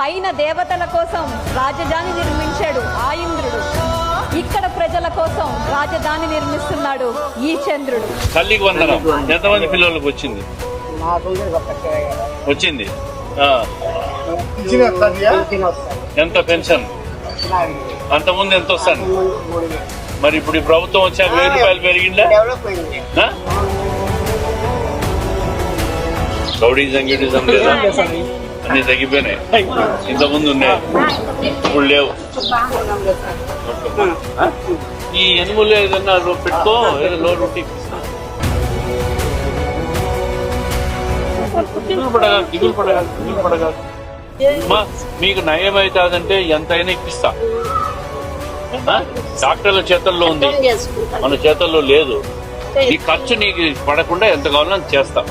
పైన దేవతల కోసం రాజధాని నిర్మించాడు ఆ ఇంద్రుడు. ఇక్కడ ప్రజల కోసం రాజధాని నిర్మిస్తున్నాడు ఈ చంద్రుడు. తల్లికి వందనం. ఎంతమంది పిల్లలకు వచ్చింది? వచ్చింది. ఎంత పెన్షన్? అంతకుముందు ఎంత వస్తాను? మరి ఇప్పుడు ఈ ప్రభుత్వం వచ్చాక వెయ్యి రూపాయలు పెరిగిందా? ఆ? రౌడీజం గిడీజం లేదా అన్ని తగ్గిపోయినాయి. ఇంతకుముందు ఉన్నాయి ఇప్పుడు లేవు? ఈ ఎనుములు ఏదన్నా లో పెట్టుకో ఏదో లో రొట్టి. దిగులు పడగా దిగులు పడగా దిగులు పడగా అమ్మా, మీకు నయం అవుతుందంటే ఎంతైనా ఇప్పిస్తా? డాక్టర్ల చేతుల్లో ఉంది. మన చేతుల్లో లేదు. ఈ ఖర్చు నీకు పడకుండా ఎంత కావాలో చేస్తా?